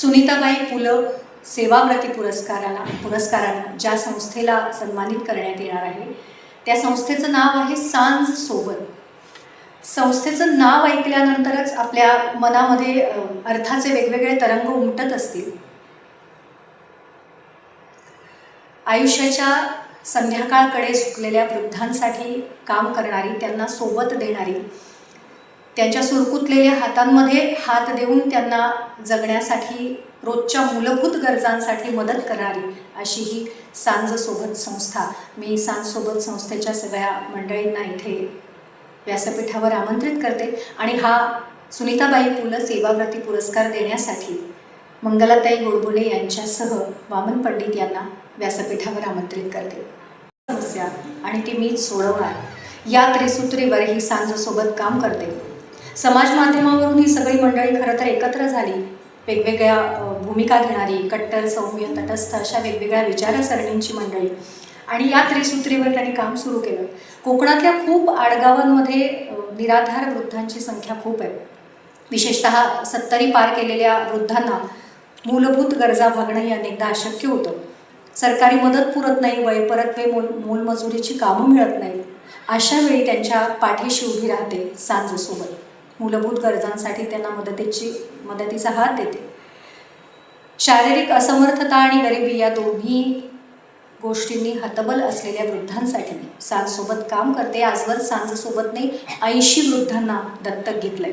सुनीताबाई पुलं सेवाव्रती पुरस्काराला पुरस्कारानं ज्या संस्थेला सन्मानित करण्यात येणार आहे त्या संस्थेचं नाव आहे सांज सोबत. संस्थेचं नाव ऐकल्यानंतरच आपल्या मनामध्ये अर्थाचे वेगवेगळे तरंग उमटत असतील. आयुष्याच्या संध्याकाळकडे झुकलेल्या वृद्धांसाठी काम करणारी त्यांना सोबत देणारी त्यांच्या सुरकुतलेल्या हातांमध्ये हात देऊन त्यांना जगण्यासाठी रोजच्या मूलभूत गरजांसाठी मदत करणारी अशी ही सांजसोबत संस्था. मी सांजसोबत संस्थेच्या सगळ्या मंडळींना इथे व्यासपीठावर आमंत्रित करते आणि हा सुनीताबाई पुलं सेवाव्रती पुरस्कार देण्यासाठी मंगलाताई गोडबोले यांच्यासह वामन पंडित यांना व्यासपीठावर आमंत्रित करते. समस्या आणि ती मीच सोडवणार. या त्रिसूत्रीवर ही सांजसोबत काम करते. समाज माध्यमावरून ही सगळी मंडळी खरं तर एकत्र झाली. वेगवेगळ्या भूमिका घेणारी कट्टर सौम्य तटस्थ अशा वेगवेगळ्या विचारसरणींची मंडळी. आणि या त्रिसूत्रीवर त्यांनी काम सुरू केलं. कोकणातल्या खूप आडगावांमध्ये निराधार वृद्धांची संख्या खूप आहे. विशेषतः सत्तरी पार केलेल्या वृद्धांना मूलभूत गरजा भागणंही अनेकदा अशक्य होतं. सरकारी मदत पुरत नाही वय परतवे मोल मोलमजुरीची कामं मिळत नाही. अशा वेळी त्यांच्या पाठीशी उभी राहते सांजसोबत. मूलभूत गरजांसाठी त्यांना मदतीची मदतीचा हात देते. शारीरिक असमर्थता आणि गरिबी या दोन्ही गोष्टींनी हतबल असलेल्या वृद्धांसाठी सांजसोबत काम करते. आजवर सांजसोबतने ऐंशी वृद्धांना दत्तक घेतलंय.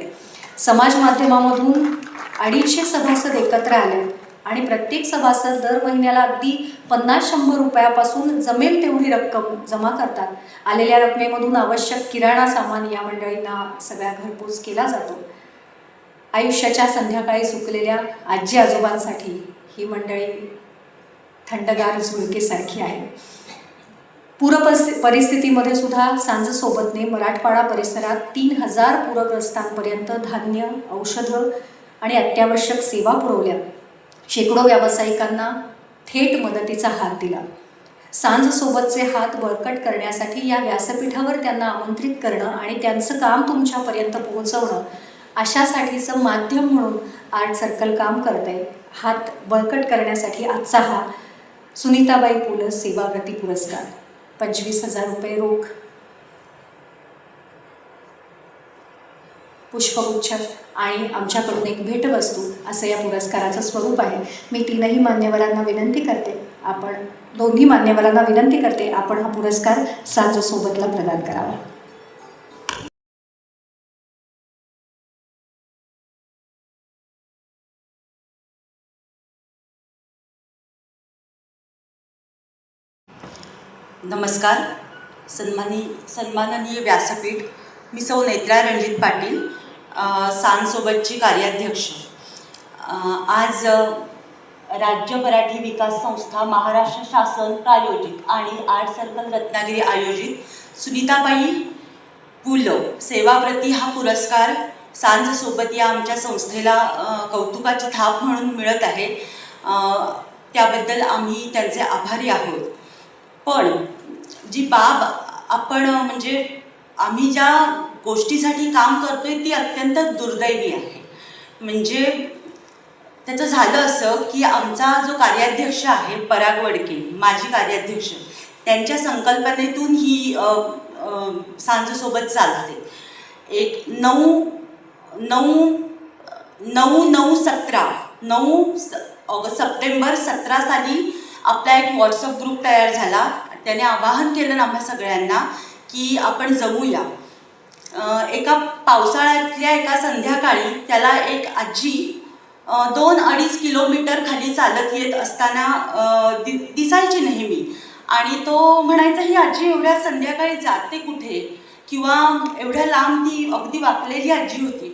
समाज माध्यमामधून अडीचशे सभासद एकत्र आले आणि प्रत्येक सभासद दर महिन्याला अगदी पन्नास शंभर रुपयापासून जमेल तेवढी रक्कम जमा करतात. आलेल्या रकमेमधून आवश्यक किराणा सामान या मंडळींना सगळ्या घरपोच केला जातो. आयुष्याच्या संध्याकाळी सुकलेल्या आजी आजोबांसाठी ही मंडळी थंडगार झुळकेसारखी आहे. पूरपरिस परिस्थितीमध्ये सुद्धा सांजसोबतने मराठवाडा परिसरात तीन हजार पूरग्रस्तांपर्यंत धान्य औषधं आणि अत्यावश्यक सेवा पुरवल्या. शेकडो व्यावसायिकांना थेट मदतीचा हात दिला. सांजसोबतचे हात बळकट करण्यासाठी या व्यासपीठावर त्यांना आमंत्रित करणं आणि त्यांचं काम तुमच्यापर्यंत पोहोचवणं अशासाठीचं माध्यम म्हणून आर्ट सर्कल काम करत आहे हात बळकट करण्यासाठी आजचा हा सुनीताबाई पुलं सेवाव्रती पुरस्कार. पंचवीस हजार रुपये रोख. पुष्पगुच्छ आणि आमच्याकडून एक भेटवस्तू असं या पुरस्काराचं स्वरूप आहे. मी तीनही मान्यवरांना विनंती करते. आपण दोन्ही मान्यवरांना विनंती करते आपण हा पुरस्कार साजोसोबतला प्रदान करावा. नमस्कार. सन्मानी सन्माननीय व्यासपीठ मी सौ नेत्रा रणजित पाटील सांसोबतची कार्याध्यक्ष. आज राज्य मराठी विकास संस्था महाराष्ट्र शासन प्रायोजित आणि आर्ट सर्कल रत्नागिरी आयोजित सुनीताबाई पुलं सेवाव्रती हा पुरस्कार सांजसोबत या आमच्या संस्थेला कौतुकाची थाप म्हणून मिळत आहे. त्याबद्दल आम्ही त्यांचे आभारी आहोत. पण जी बाब आपण म्हणजे आम्ही ज्या गोष्टीसाठी काम करतोय ती अत्यंत दुर्दैवी आहे. म्हणजे त्याचं झालं असं की आमचा जो कार्याध्यक्ष आहे पराग वडके माजी कार्याध्यक्ष त्यांच्या संकल्पनेतून ही सांजसोबत चालते. एक नऊ नऊ नऊ नऊ सतरा नऊ स ऑगस्ट सप्टेंबर सतरा साली आपला एक व्हॉट्सअप ग्रुप तयार झाला. त्याने आवाहन केलं आम्हा सगळ्यांना की आपण जमूया. एका पावसाळ्यातल्या एका संध्याकाळी त्याला एक आजी दोन अडीच किलोमीटर खाली चालत येत असताना दि दिसायची नेहमी. आणि तो म्हणायचा ही आजी एवढ्या संध्याकाळी जाते कुठे? किंवा एवढ्या लांब ती अगदी वाकलेली आजी होती.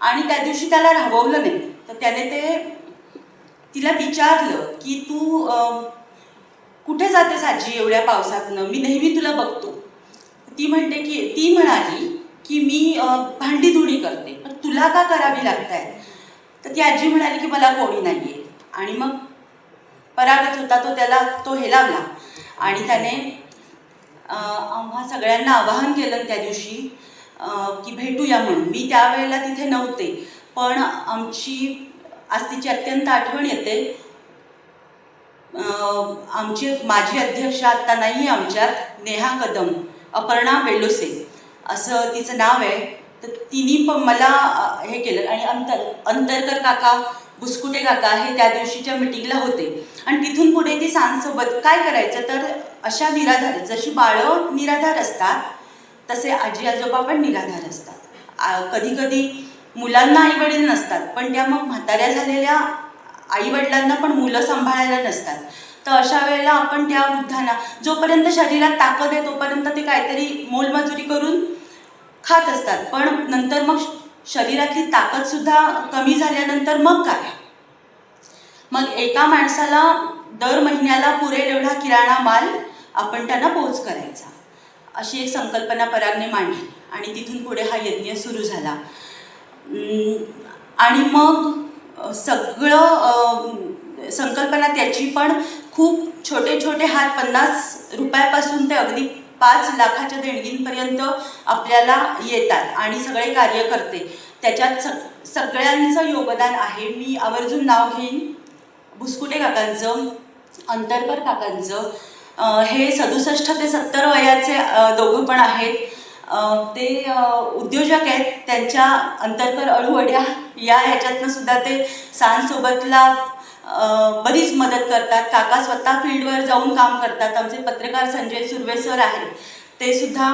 आणि त्या दिवशी त्याला राहवलं नाही. तर त्याने ते तिला विचारलं की तू कुठे जातेस आजी एवढ्या पावसातनं? मी नेहमी तुला बघतो. ती म्हणते की ती म्हणाली की मी भांडी धुणी करते. पण तुला का करावी लागत आहे तर ती आजी म्हणाली की मला कोणी नाही आहे आणि मग परागत होता तो त्याला तो हेलावला आणि त्याने आम्हा सगळ्यांना आवाहन केलं त्या दिवशी की भेटूया म्हणून. मी त्यावेळेला तिथे नव्हते. पण आमची आज तिची अत्यंत आठवण येते. आमचे आमची माजी अध्यक्ष आत्ता नाही आहे आमच्यात. नेहा कदम अपर्णा बेलोसे. असं तिचं नाव आहे. तर तिने पण मला हे केलं आणि अंतर अंतरकर काका बुसकुटे काका हे त्या दिवशीच्या मिटिंगला होते. आणि तिथून पुढे ती सांसोबत काय करायचं? तर अशा निराधार जशी बाळं निराधार असतात तसे आजी आजोबा पण निराधार असतात. कधी कधी मुलांना आईवडील नसतात पण त्या मग म्हाताऱ्या झालेल्या आईवडिलांना पण मुलं सांभाळायला नसतात. तर अशा वेळेला आपण त्या वृद्धांना जोपर्यंत शरीरात ताकद आहे तोपर्यंत ते काहीतरी मोलमजुरी करून खात असतात. पण नंतर मग शरीरातली ताकदसुद्धा कमी झाल्यानंतर मग काय? मग एका माणसाला दर महिन्याला पुरेल एवढा किराणा माल आपण त्यांना पोच करायचा. अशी एक संकल्पना परागने मांडली आणि तिथून पुढे हा यज्ञ सुरू झाला. आणि मग सगळं संकल्पना त्याची पण खूप छोटे छोटे हात पन्नास रुपयापासून ते अगदी पाच लाखाच्या देणगींपर्यंत आपल्याला येतात आणि सगळे कार्यकर्ते त्याच्यात सग सगळ्यांचं योगदान आहे. मी आवर्जून नाव घेईन. भुसकुटे काकांचं अंतरकर काकांचं. हे सदुसष्ट ते सत्तर वयाचे दोघं पण आहेत. ते उद्योजक आहेत. त्यांच्या अंतरकर अळूवड्या या ह्याच्यातनं सुद्धा ते सांसोबतला बरीच मदत करतात. काका स्वतः फील्डवर जाऊन काम करतात. आमचे पत्रकार संजय सुर्वे सर आहेत. ते सुद्धा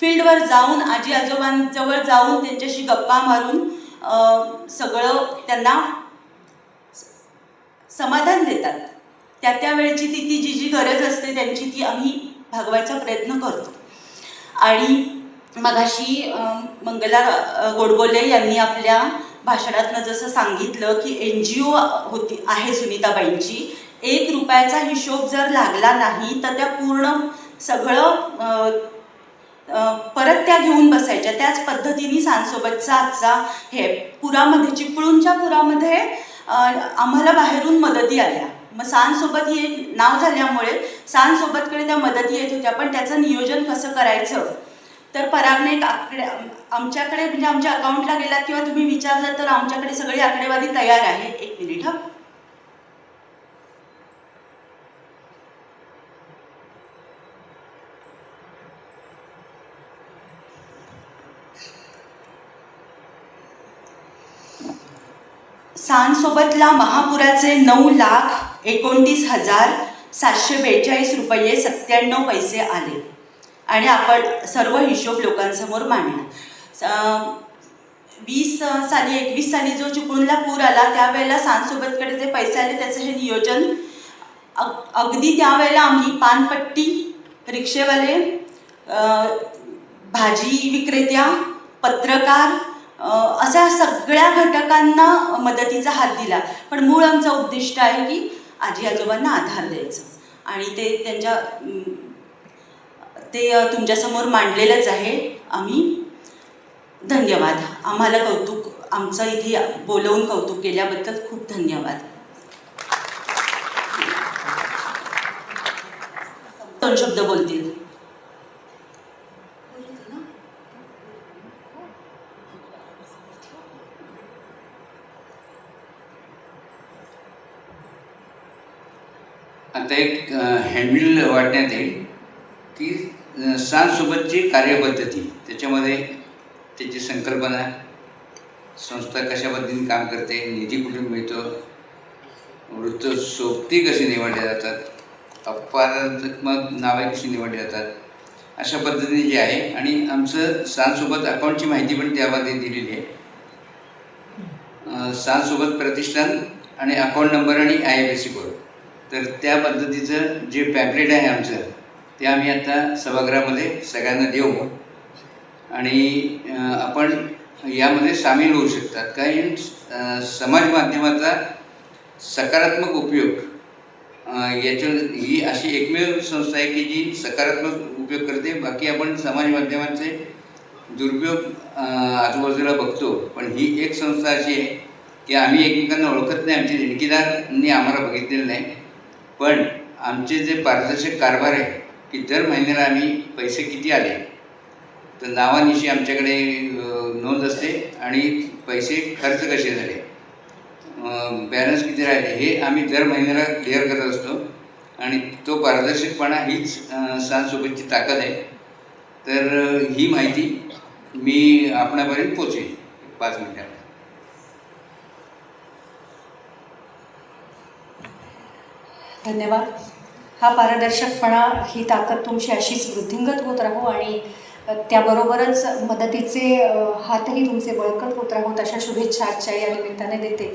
फील्डवर जाऊन आजी आजोबांजवळ जाऊन त्यांच्याशी गप्पा मारून सगळं त्यांना समाधान देतात. त्या त्यावेळेची ती ती जी जी गरज असते त्यांची ती आम्ही भागवायचा प्रयत्न करतो. आणि मगाशी मंगला गोडबोले यांनी आपल्या भाषणातनं जसं सांगितलं की एन जी ओ होती आहे सुनीताबाईंची. एक रुपयाचा हिशोब जर लागला नाही तर त्या पूर्ण सगळं परत त्या घेऊन बसायच्या. त्याच पद्धतीने सांसोबतचा आजचा हे पुरामध्ये चिपळूणच्या पुरामध्ये आम्हाला बाहेरून मदती आल्या. मग सांसोबत ही एक नाव झाल्यामुळे सांसोबतकडे त्या मदती येत होत्या. पण त्याचं नियोजन कसं करायचं? तर परागने एक आकडे आमच्याकडे म्हणजे आमच्या अकाउंटला गेलात किंवा तुम्ही विचारलं तर आमच्याकडे सगळी आकडेवारी तयार आहे. एक मिनिट हं. सांसोबतला महापुराचे नऊ लाख एकोणतीस हजार सातशे बेचाळीस रुपये सत्त्याण्णव पैसे आले. आणि आपण सर्व हिशोब लोकांसमोर मांडला. वीस साली एकवीस साली जो चिपळूणला पूर आला त्यावेळेला सांसोबतकडे जे पैसे आले त्याचं हे नियोजन अग अगदी त्यावेळेला आम्ही पानपट्टी रिक्षेवाले भाजी विक्रेत्या पत्रकार अशा सगळ्या घटकांना मदतीचा हात दिला. पण मूळ आमचं उद्दिष्ट आहे की आजी आजोबांना आधार द्यायचं. आणि ते त्यांच्या ते तुमच्यासमोर मांडलेलंच आहे. आम्ही धन्यवाद. आम्हाला कौतुक आमचं इथे बोलवून कौतुक केल्याबद्दल खूप धन्यवाद. दोन शब्द बोलतील. आता एक हँडबिल वाटण्यात येईल. की अ, सांसोबतची कार्यपद्धती त्याच्यामध्ये त्याची संकल्पना संस्था कशा पद्धतीने काम करते निधी कुठून मिळतो वृत्त सोबती कशी निवडल्या जातात अपवादात्मक नावे कशी निवडली जातात अशा पद्धतीने जे आहे. आणि आमचं सांसोबत अकाउंटची माहिती पण त्यामध्ये दिलेली आहे. सांसोबत प्रतिष्ठान आणि अकाउंट नंबर आणि I F S C code. तर त्या पद्धतीचं जे पॅम्पलेट आहे आमचं ते आम्ही आता सभागृहामध्ये सगळ्यांना देऊ. आणि आपण यामध्ये सामील होऊ शकतात. कारण समाज माध्यमाचा सकारात्मक उपयोग याच्या ही अशी एकमेव संस्था आहे की जी सकारात्मक उपयोग करते. बाकी आपण समाज माध्यमांचे दुरुपयोग आजूबाजूला बघतो. पण ही एक संस्था अशी आहे की आम्ही एकमेकांना ओळखत नाही. आमचे देणगीदारांनी आम्हाला बघितलेलं नाही. पण आमचे जे पारदर्शक कारभार आहे की दर महिन्याला आम्ही पैसे किती आले? तर नावानिशी आमच्याकडे नोंद असते आणि पैसे खर्च कसे झाले? बॅलन्स किती राहिले? हे आम्ही दर महिन्याला क्लिअर करत असतो. आणि तो पारदर्शकपणा हीच सांजसोबतची सांसोबतची ताकद आहे. तर ही माहिती मी आपणापर्यंत पोचेन पाच मिनिटात. धन्यवाद. हा पारदर्शकपणा ही ताकद तुमची अशीच वृद्धिंगत होत राहो आणि त्याबरोबरच मदतीचे हातही तुमचे बळकट होत राहोत अशा शुभेच्छा आजच्या या निमित्ताने देते.